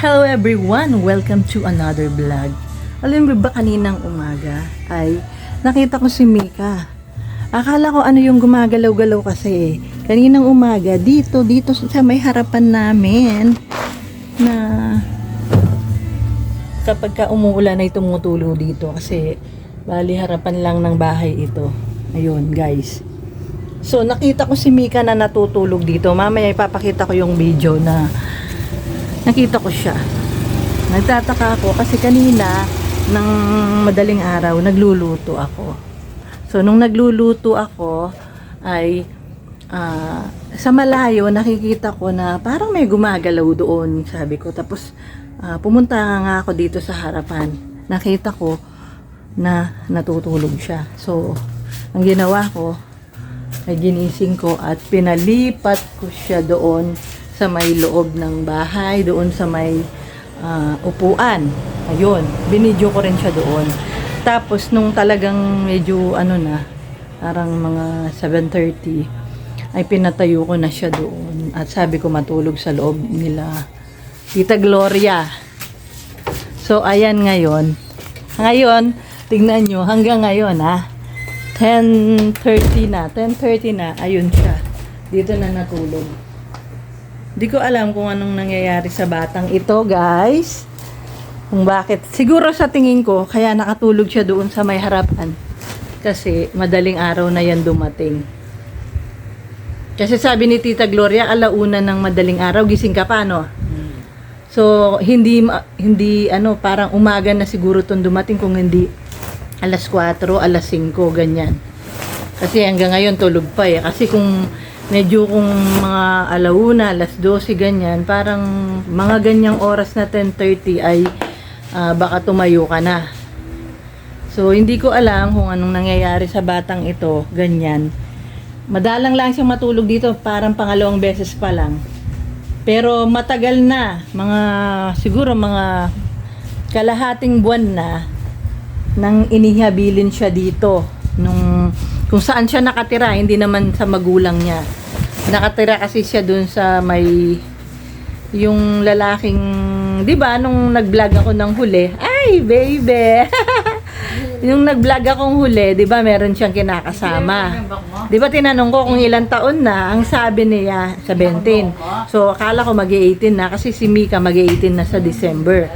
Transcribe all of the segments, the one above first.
Hello everyone! Welcome to another vlog. Alam mo ba kaninang umaga ay nakita ko si Mika. Akala ko ano yung gumagalaw-galaw kasi. Kaninang umaga dito, dito sa may harapan namin na kapag ka umuulan ay tumutulo dito kasi bali harapan lang ng bahay ito. Ayun guys. So nakita ko si Mika na natutulog dito. Mamaya ipapakita ko yung video na nakita ko siya. Nagtataka ako kasi kanina ng madaling araw nagluluto ako. So nung nagluluto ako ay ah, sa malayo nakikita ko na parang may gumagalaw doon, sabi ko. Tapos ah, pumunta nga ako dito sa harapan. Nakita ko na natutulog siya. So ang ginawa ko ay ginising ko at pinalipat ko siya doon sa may loob ng bahay, doon sa may ah, upuan. Ayun, binidyo ko rin siya doon. Tapos nung talagang medyo ano na, parang mga 7.30, ay pinatayo ko na siya doon. At sabi ko matulog sa loob nila. Tita Gloria. So ayan ngayon. Ngayon, tingnan nyo, hanggang ngayon ha. 10.30 na, 10.30 na, ayun siya. Dito na natulog. Di ko alam kung anong nangyayari sa batang ito, guys. Kung bakit. Siguro sa tingin ko, kaya nakatulog siya doon sa may harapan. Kasi madaling araw na yan dumating. Kasi sabi ni Tita Gloria, alauna ng madaling araw, gising ka pa, no? So, hindi, hindi, ano, parang umaga na siguro itong dumating kung hindi alas 4, alas 5, ganyan. Kasi hanggang ngayon tulog pa eh. Kasi kung medyo kung mga alauna, alas 12, ganyan, parang mga ganyang oras na 10.30 ay ah, baka tumayo ka na. So, hindi ko alam kung anong nangyayari sa batang ito, ganyan. Madalang lang siyang matulog dito, parang pangalawang beses pa lang. Pero matagal na, mga siguro mga kalahating buwan na nang inihabilin siya dito nung kung saan siya nakatira, hindi naman sa magulang niya. Nakatira kasi siya dun sa may yung lalaking, 'di ba, nung nag-vlog ako ng huli, ay baby. yung nag-vlog akong huli, 'di ba, meron siyang kinakasama. 'Di ba tinanong ko kung ilang taon na, ang sabi niya 17. So akala ko mag-18 na kasi si Mika mag-18 na sa December.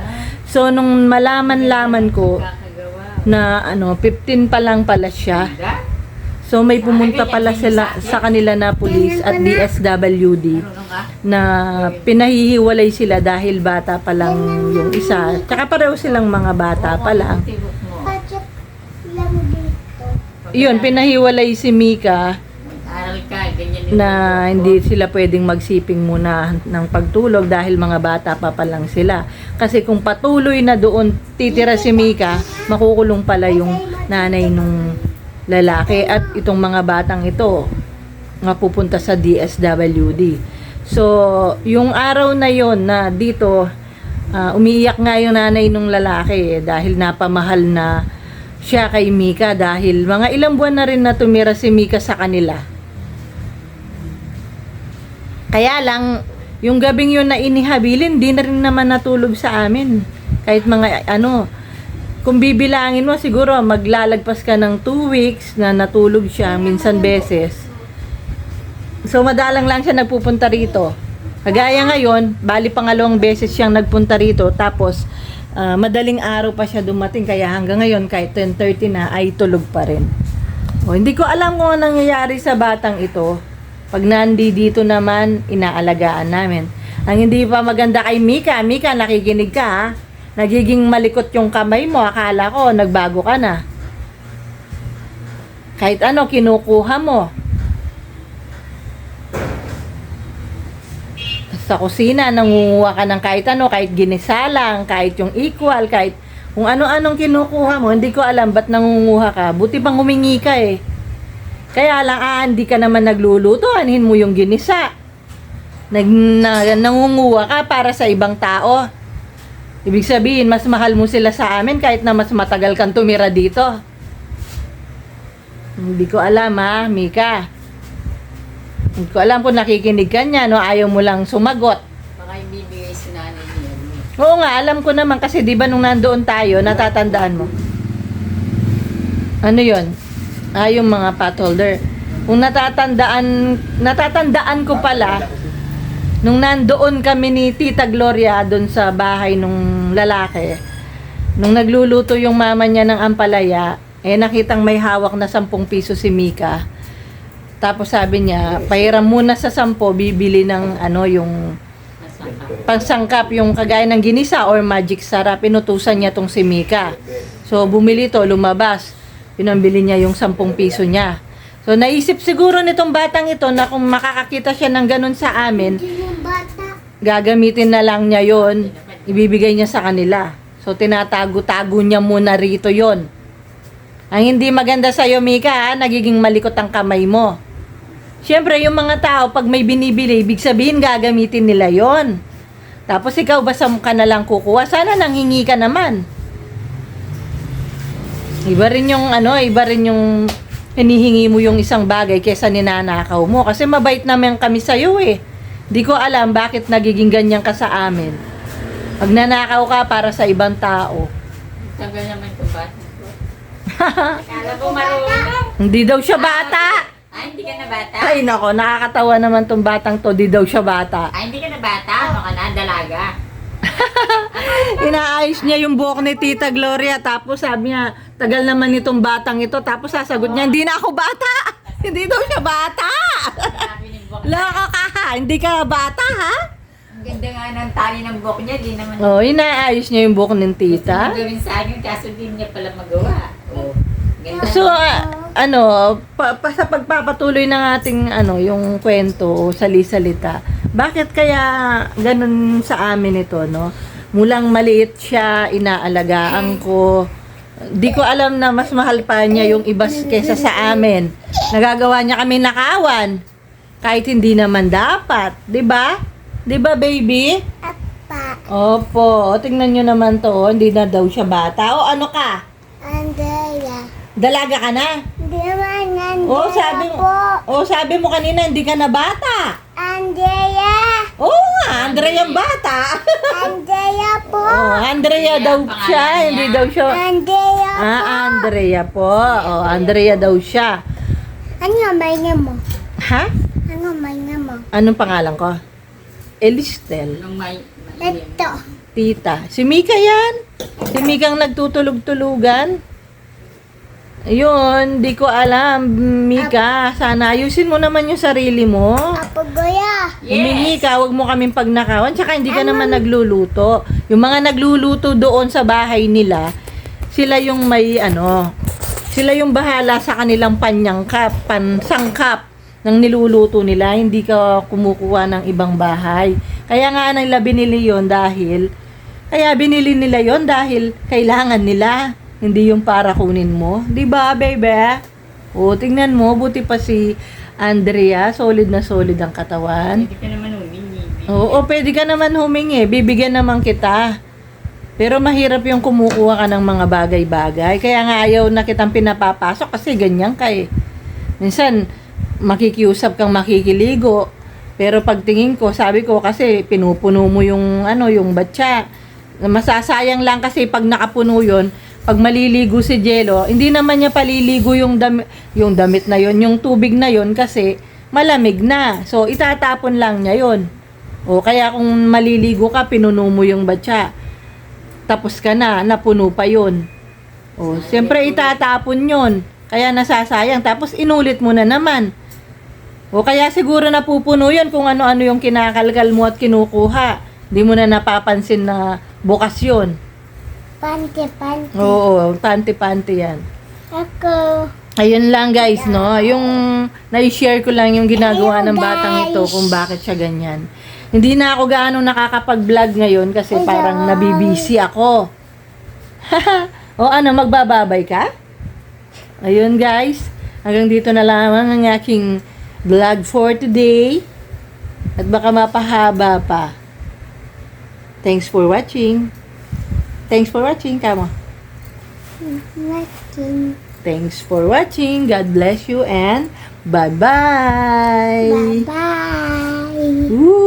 So nung malaman-laman ko na ano 15 pa lang pala siya. So may pumunta pala sila sa kanila na pulis at DSWD na pinahihiwalay sila dahil bata pa lang yung isa. Tsaka pareho silang mga bata pa lang. Yun, pinahiwalay si Mika na hindi sila pwedeng magsiping muna ng pagtulog dahil mga bata pa pa lang sila. Kasi kung patuloy na doon titira si Mika, makukulong pala yung nanay nung lalaki at itong mga batang ito nga pupunta sa DSWD. So, yung araw na yon na dito ah, umiiyak nga yung nanay nung lalaki eh, dahil napamahal na siya kay Mika dahil mga ilang buwan na rin na tumira si Mika sa kanila. Kaya lang, yung gabing yun na inihabilin, di na rin naman natulog sa amin. Kahit mga ano, kung bibilangin mo, siguro maglalagpas ka ng 2 weeks na natulog siya, minsan beses. So, madalang lang siya nagpupunta rito. Kagaya ngayon, bali pangalawang beses siyang nagpunta rito, tapos ah, madaling araw pa siya dumating, kaya hanggang ngayon, kahit 10.30 na, ay tulog pa rin. O, hindi ko alam kung anong nangyayari sa batang ito. Pag nandi dito naman, inaalagaan namin. Ang hindi pa maganda kay Mika, Mika, nakikinig ka ha? Nagiging malikot yung kamay mo, akala ko, nagbago ka na. Kahit ano, kinukuha mo. Sa kusina, nangunguha ka ng kahit ano, kahit ginisa lang, kahit yung equal, kahit kung ano-anong kinukuha mo, hindi ko alam ba't nangunguha ka. Buti pang humingi ka eh. Kaya lang, ah, hindi ka naman nagluluto, anhin mo yung ginisa. Nag, na, nangunguha ka para sa ibang tao. Ibig sabihin, mas mahal mo sila sa amin kahit na mas matagal kang tumira dito. Hindi ko alam ha, Mika. Hindi ko alam kung nakikinig ka niya, no? Ayaw mo lang sumagot. baka yung bibigay si nanay niya. Oo nga, alam ko naman kasi 'di ba nung nandoon tayo, natatandaan mo. Ano 'yon? Ah, yung mga pot holder. Kung natatandaan, natatandaan ko pala nung nandoon kami ni Tita Gloria doon sa bahay nung lalaki. Nung nagluluto yung mama niya ng ampalaya, eh nakitang may hawak na 10 piso si Mika. Tapos sabi niya, pahiram muna sa 10, bibili ng ano yung pangsangkap yung kagaya ng ginisa or magic sarap, inutusan niya tong si Mika. So, bumili to, lumabas. Pinambili niya yung 10 piso niya. So, naisip siguro nitong batang ito na kung makakakita siya ng ganun sa amin. Gagamitin na lang niya yon ibibigay niya sa kanila. So, tinatago-tago niya muna rito yon Ang hindi maganda sa'yo, Mika, ha, nagiging malikot ang kamay mo. Siyempre, yung mga tao, pag may binibili, ibig sabihin gagamitin nila yon Tapos ikaw, basta ka na lang kukuha. Sana nanghingi ka naman. Iba rin yung ano, iba rin yung hinihingi mo yung isang bagay kesa ninanakaw mo. Kasi mabait naman kami sa'yo eh. Di ko alam bakit nagiging ganyan ka sa amin. Pag nanakaw ka para sa ibang tao. Tagal naman ko. Akala ko marunong. Hindi daw siya bata. Ay, hindi ka na bata? Ay nako, nakakatawa naman tong batang to. Di daw siya bata. Ay, hindi ka na bata? Ano ka na? Dalaga? Inaayos niya yung buhok ni Tita Gloria. Tapos sabi niya, tagal naman itong batang ito. Tapos sasagot niya, hindi na ako bata. hindi daw siya bata. Sabi. Loko ka ha. Hindi ka bata ha. Ang ganda nga ng tali ng buhok niya. Di naman Oh, inaayos niya yung buhok ng tita. gawin sa akin. Kaso di niya pala magawa. Oh. Ganda. So, ah, ano, pa, pa- sa pagpapatuloy ng ating ano, yung kwento o salisalita, bakit kaya ganun sa amin ito, no? Mulang maliit siya, inaalagaan ko. Di ko alam na mas mahal pa niya yung iba kesa sa amin. Nagagawa niya kami nakawan. Kahit hindi naman dapat. 'Di ba? 'Di ba, baby? Apa. Opo. O, tingnan nyo naman to. oh. Hindi na daw siya bata. O, ano ka? Andrea. Dalaga ka na? Hindi naman Andrea Oh, sabi mo. po. Oh, sabi mo kanina hindi ka na bata. Andrea. Oo nga, Andrea yung bata. Andrea po. oh, Andrea daw Pangalan siya, niya. hindi daw siya. Andrea po. Ah, Andrea po. Oh, Andrea daw siya. Ano may nga mo? Ha? Ano may nga mo? Anong pangalan ko? Elistel. Nung may... Ito. Tita. Si Mika yan. Si Mika ang nagtutulog-tulugan. Ayun, di ko alam, Mika. Sana ayusin mo naman yung sarili mo. Apo Goya. Humingi ka, wag mo kaming pagnakawan. Tsaka hindi ka naman nagluluto. Yung mga nagluluto doon sa bahay nila, sila yung may ano, sila yung bahala sa kanilang panyangkap, pansangkap ng niluluto nila. Hindi ka kumukuha ng ibang bahay. Kaya nga nila binili yon dahil, kaya binili nila yon dahil kailangan nila. Hindi yung para kunin mo. Di ba, baby? O, tingnan mo, buti pa si Andrea, solid na solid ang katawan. Hindi ka naman humingi. Oo, pwede ka naman humingi. Bibigyan naman kita. Pero mahirap yung kumukuha ka ng mga bagay-bagay. Kaya nga ayaw na kitang pinapapasok kasi ganyan ka eh. Minsan, makikiusap kang makikiligo. Pero pagtingin ko, sabi ko kasi pinupuno mo yung ano, yung batya. Masasayang lang kasi pag nakapuno yon pag maliligo si Jello, hindi naman niya paliligo yung, dami, yung damit na yon yung tubig na yon kasi malamig na. So, itatapon lang niya yon O, kaya kung maliligo ka, pinuno mo yung batya. Tapos ka na, napuno pa yon O, siyempre itatapon yon Kaya nasasayang. Tapos inulit mo na naman. O, kaya siguro napupuno yon kung ano-ano yung kinakalkal mo at kinukuha. Hindi mo na napapansin na bukas yun. Pante, pante. Oo, panty-panty yan. Ako. Ayun lang guys, no? Yung na-share ko lang yung ginagawa ng Ayun, batang ito guys. kung bakit siya ganyan. Hindi na ako gaano nakakapag-vlog ngayon kasi Ayun. parang nabibisi ako. o ano, magbababay ka? Ayun guys, hanggang dito na lamang ang aking vlog for today. At baka mapahaba pa. Thanks for watching. Thanks for watching, kamo. Nothing. Thanks for watching. God bless you and bye-bye. Bye-bye.